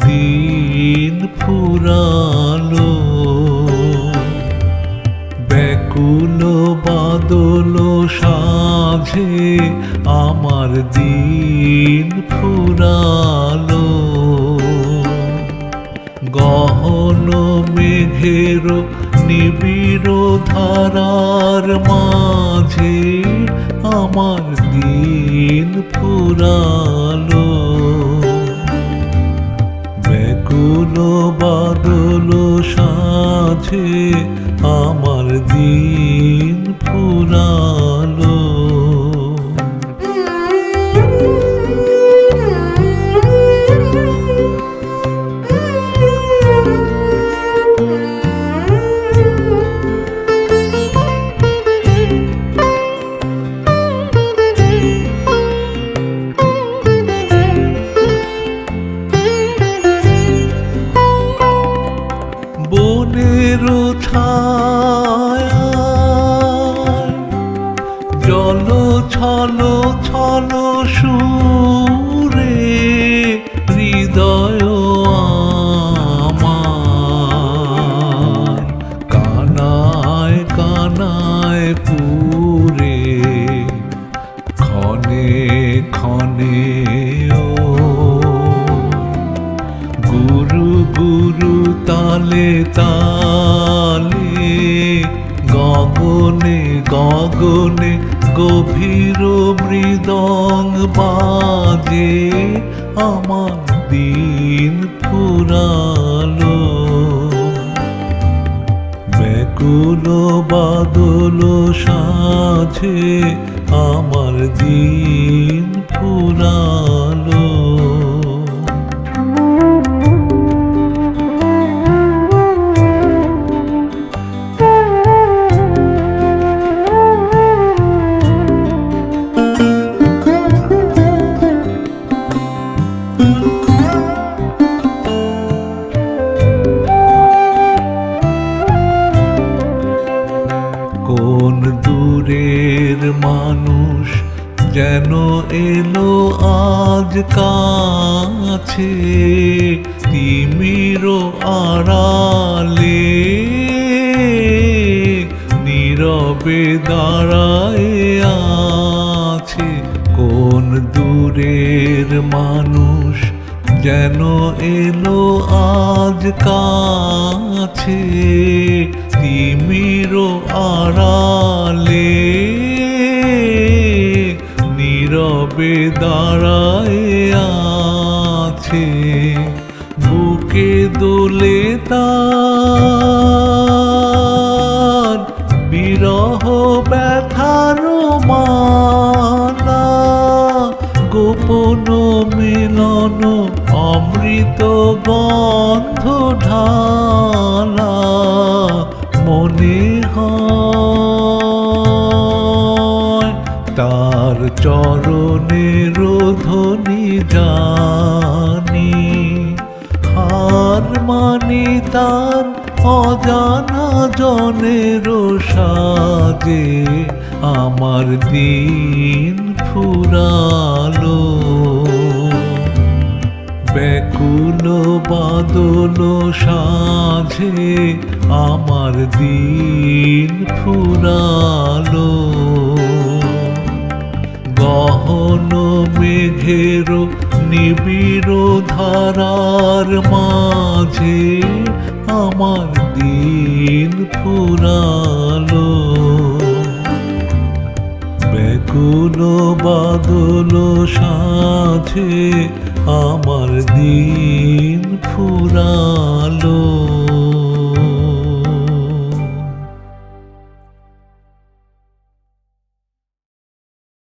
দিন ফুরালো ব্যাকুল বাদল সাঝে আমার দিন ফুরালো গহন মেঘের নিবিড় ধারার মাঝে আমার দিন ফুরালো ফুরালো বনের ছায়া ছল ছল সুরে, হৃদয় আমার। কানায় কানায় পুরে, ক্ষণে ক্ষণে ও। গুরু গুরু তালে তালে, গগনে গগনে গভীর মৃদং বাজে আমার দিন পুরালো ব্যাকুল বাদল সাঝে আমার দিন ফুরালো। এলো আজ কাছে তিমির আড়ালে। নীরবে দাঁড়ায় আছে কোন দূরের মানুষ। যেন এলো আজ কাছে তিমির আড়ালে। নীরবে দাঁড়ায় আছে? বুকে দোলে তার বিরহ ব্যথার গোপন মিলন অমৃত গন্ধ ঢালা। মনে হয় চরণের ধ্বনি জানি, হার মানি তার অজানা জনের সাজে, আমার দিন ফুরালো। ব্যাকুল বাদল সাঝে আমার দিন ফুরালো। গহন মেঘের নিবিড় ধারার মাঝে আমার দিন ফুরালো। ব্যাকুল বাদল সাঝে আমার দিন ফুরালো।